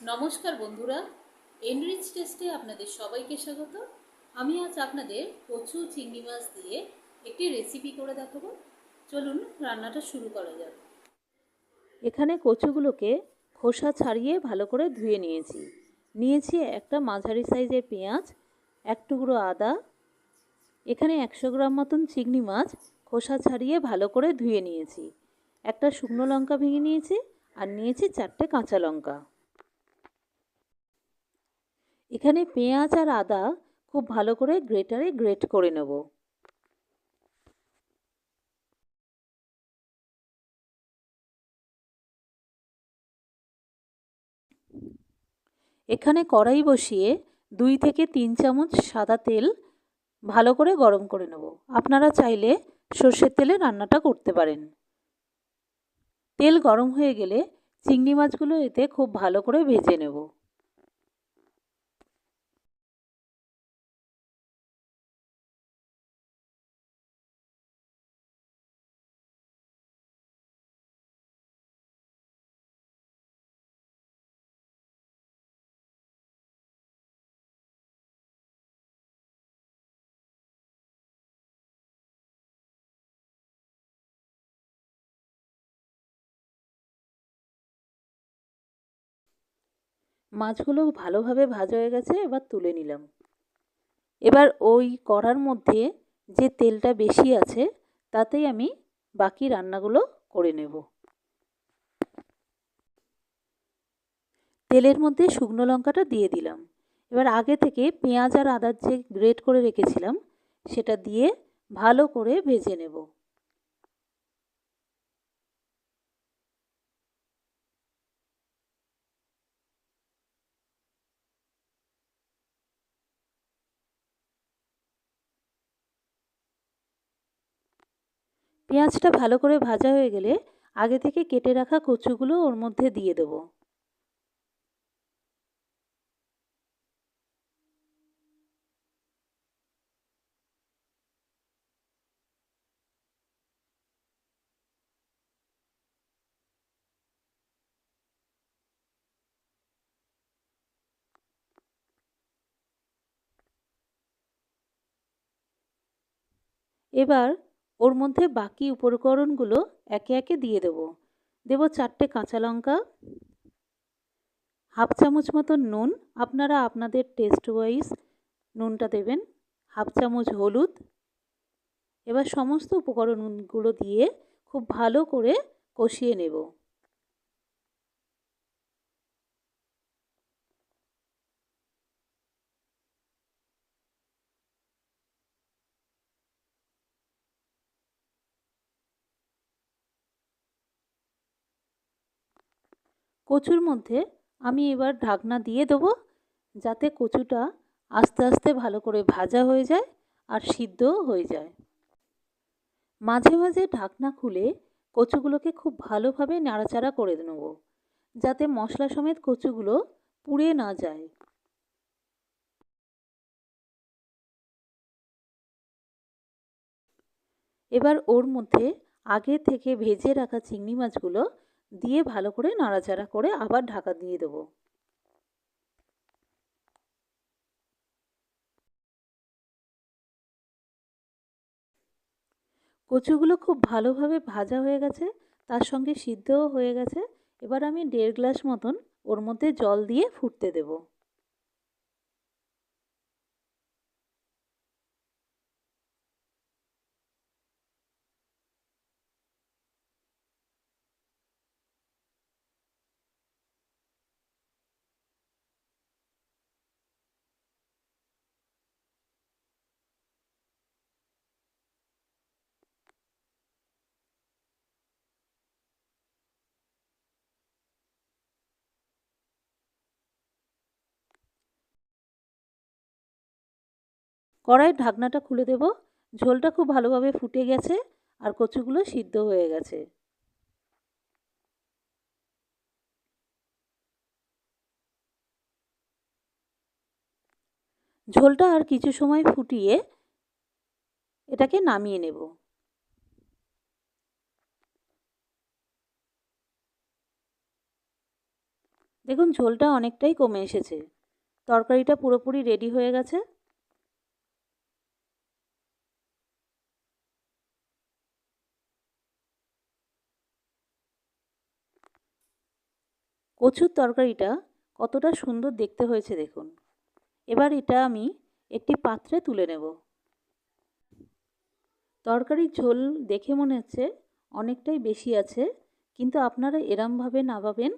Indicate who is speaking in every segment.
Speaker 1: নমস্কার বন্ধুরা এনরিচ টেস্টে আপনাদের সবাইকে স্বাগত। আমি আজ আপনাদের কচু চিংড়ি মাছ দিয়ে একটি রেসিপি করে দেখাবো। চলুন রান্নাটা শুরু করা যাক।
Speaker 2: এখানে কচুগুলোকে খোসা ছাড়িয়ে ভালো করে ধুয়ে নিয়েছি। নিয়েছি একটা মাঝারি সাইজের পেঁয়াজ, এক টুকরো আদা। এখানে একশো গ্রাম মতন চিংড়ি মাছ খোসা ছাড়িয়ে ভালো করে ধুয়ে নিয়েছি। একটা শুকনো লঙ্কা ভেঙে নিয়েছি আর নিয়েছি চারটে কাঁচা লঙ্কা। এখানে পেঁয়াজ আর আদা খুব ভালো করে গ্রেটারে গ্রেট করে নেব। এখানে কড়াই বসিয়ে দুই থেকে তিন চামচ সাদা তেল ভালো করে গরম করে নেব। আপনারা চাইলে সর্ষের তেলে রান্নাটা করতে পারেন। তেল গরম হয়ে গেলে চিংড়ি মাছগুলো এতে খুব ভালো করে ভেজে নেব। মাছগুলো ভালোভাবে ভাজা হয়ে গেছে, এবার তুলে নিলাম। এবার ওই কড়ার মধ্যে যে তেলটা বেশি আছে, তাতেই আমি বাকি রান্নাগুলো করে নেব। তেলের মধ্যে শুকনো লঙ্কাটা দিয়ে দিলাম। এবার আগে থেকে পেঁয়াজ আর আদার যে গ্রেট করে রেখেছিলাম, সেটা দিয়ে ভালো করে ভেজে নেব। পেঁয়াজটা ভালো করে ভাজা হয়ে গেলে আগে থেকে কেটে রাখা কচুগুলো ওর মধ্যে দিয়ে দেবো। এবার ওর মধ্যে বাকি উপকরণগুলো একে একে দিয়ে দেব। দেব চারটে কাঁচা লঙ্কা, হাফ চামচ মতো নুন। আপনারা আপনাদের টেস্ট ওয়াইজ নুনটা দেবেন। হাফ চামচ হলুদ। এবার সমস্ত উপকরণগুলো দিয়ে খুব ভালো করে কষিয়ে নেব। কচুর মধ্যে আমি এবার ঢাকনা দিয়ে দেবো যাতে কচুটা আস্তে আস্তে ভালো করে ভাজা হয়ে যায় আর সিদ্ধও হয়ে যায়। মাঝে মাঝে ঢাকনা খুলে কচুগুলোকে খুব ভালোভাবে নাড়াচাড়া করে নেব যাতে মশলা সমেত কচুগুলো পুড়ে না যায়। এবার ওর মধ্যে আগে থেকে ভেজে রাখা চিংড়ি মাছগুলো দিয়ে ভালো করে নাড়াচাড়া করে আবার ঢাকা দিয়ে দেবো। কচুগুলো খুব ভালোভাবে ভাজা হয়ে গেছে, তার সঙ্গে সিদ্ধও হয়ে গেছে। এবার আমি দেড় গ্লাস মতন ওর মধ্যে জল দিয়ে ফুটতে দেবো। কড়াইয়ের ঢাকনাটা খুলে দেব। ঝোলটা খুব ভালোভাবে ফুটে গেছে আর কচুগুলো সিদ্ধ হয়ে গেছে। ঝোলটা আর কিছু সময় ফুটিয়ে এটাকে নামিয়ে নেব। দেখুন, ঝোলটা অনেকটাই কমে এসেছে। তরকারিটা পুরোপুরি রেডি হয়ে গেছে। কচুর তরকারিটা কতটা সুন্দর দেখতে হয়েছে দেখুন। এবার এটা আমি একটি পাত্রে তুলে নেব। তরকারির ঝোল দেখে মনে হচ্ছে অনেকটাই বেশি আছে, কিন্তু আপনারা এরমভাবে নামাবেন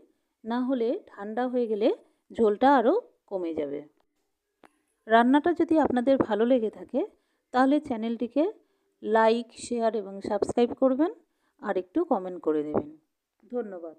Speaker 2: না হলে ঠান্ডা হয়ে গেলে ঝোলটা আরও কমে যাবে। রান্নাটা যদি আপনাদের ভালো লেগে থাকে, তাহলে চ্যানেলটিকে লাইক, শেয়ার এবং সাবস্ক্রাইব করবেন আর একটু কমেন্ট করে দেবেন। ধন্যবাদ।